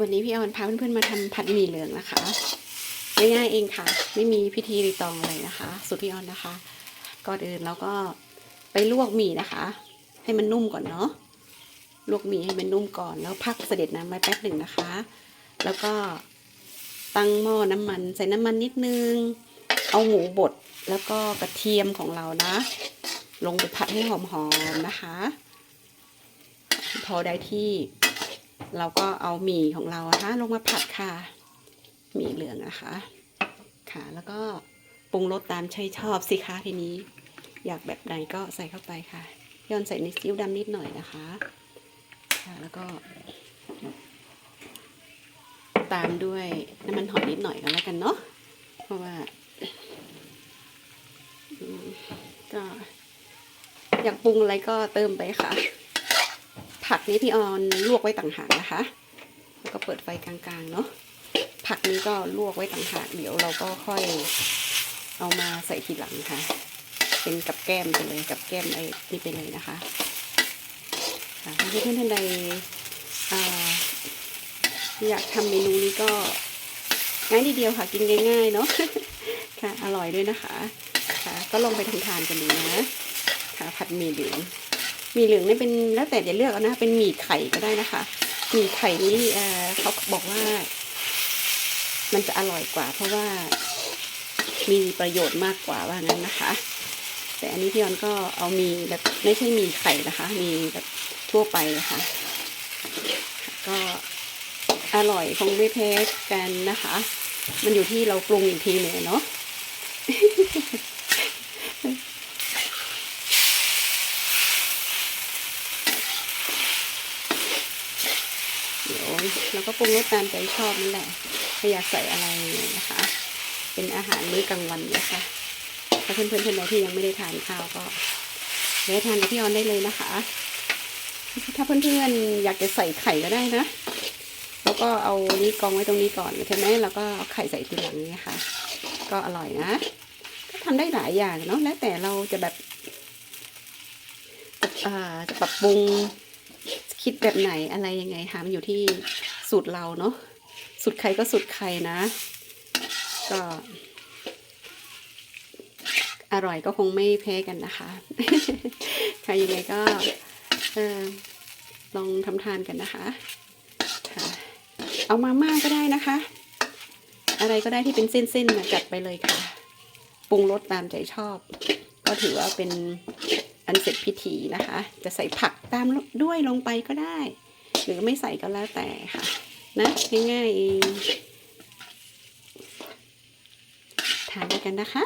วันนี้พี่ออนพาเพื่อนๆมาทำผัดหมี่เหลืองนะคะง่ายๆเองค่ะ ไม่มีพิธีรีตองอะไรนะคะสูตรพี่ออนนะคะ ก่อนอื่นเราก็ไปลวกหมี่นะคะ ให้มันนุ่มก่อนเนาะลวกหมี่ให้มันนุ่มก่อน แล้วพักเสด็จน้ำไว้แป๊บหนึ่งนะคะ แล้วก็ตั้งหม้อน้ำมัน ใส่น้ำมันนิดนึง เอาหมูบดแล้วก็กระเทียมของเรานะ ลงไปผัดให้หอมๆนะคะ พอได้ที่ เราก็เอาหมี่ของเราอะคะลงมาผัดค่ะหมี่เหลืองนะคะ ค่ะแล้วก็ปรุงรสตามใจชอบสิคะทีนี้ อยากแบบไหนก็ใส่เข้าไปค่ะย้อนใส่ในซีอิ๊วดำนิดหน่อยนะคะ ค่ะแล้วก็ ตามด้วยน้ำมันหอยนิดหน่อยกันแล้วกันเนาะเพราะว่าก็อยากปรุงอะไรก็เติมไปค่ะ ผักนี้พี่ออนลวกไว้ต่างหากนะคะ แล้วก็เปิดไฟกลางๆเนาะ ผักนี้ก็ลวกไว้ต่างหาก เดี๋ยวเราก็ค่อยเอามาใส่ทีหลังค่ะ เป็นกับแก้มไปเลย กับแก้มไอ้นี่ไปเลยนะคะค่ะถ้าเพื่อนๆท่านใดอยากทำเมนูนี้ก็ง่ายนิดเดียวค่ะ กินง่ายๆเนาะ ค่ะ อร่อยด้วยนะคะ ค่ะ ก็ลองไปทำทานกันดูนะ ค่ะ ผัดหมี่เหลือง มีเหลืองนี่เป็นแล้วแต่จะเลือกนะเป็นหมี่ไข่ก็ได้นะคะหมี่ไข่นี่เขาบอกว่า มันจะอร่อยกว่า เพราะว่ามีประโยชน์มากกว่าว่างั้นนะคะ แต่อันนี้พี่ออนก็เอามีแบบไม่ใช่มีไข่นะคะ มีแบบทั่วไปนะคะ ก็อร่อยคงไม่แพ้กันนะคะ มันอยู่ที่เราปรุงอีกทีหนึ่งเนาะ เดี๋ยวเราก็ปรุงรสตามใจชอบนั่นแหละถ้าอยากใส่อะไรนะคะ เป็นอาหารมื้อกลางวันนะคะถ้าเพื่อนๆท่านใดที่ยังไม่ได้ทานข้าวก็เดี๋ยวทานกับพี่ออนได้เลยนะคะ ถ้าเพื่อนๆอยากจะใส่ไข่ก็ได้นะ แล้วก็เอานี้กองไว้ตรงนี้ก่อนใช่ไหมแล้วก็เอาไข่ใส่ทีหลังนี้ค่ะ ก็อร่อยนะก็ทำได้หลายอย่างเนาะแล้วแต่เราจะแบบอ่าจะปรับปรุง คิดแบบไหนอะไรยังไงคะมันอยู่ที่สูตรเราเนาะสูตรใครก็สูตรใครนะ ก็ อร่อยก็คงไม่แพ้กันนะคะใครยังไงก็ลองทำทานกันนะคะค่ะเอามาม่าก็ได้นะคะ อะไรก็ได้ที่เป็นเส้นๆนะจัดไปเลยค่ะ ปรุงรสตามใจชอบ ก็ถือว่าเป็น อันเสร็จพิธีนะคะ จะใส่ผักตามด้วยลงไปก็ได้ หรือไม่ใส่ก็แล้วแต่ค่ะนะง่ายๆเองทานด้วยกันนะคะ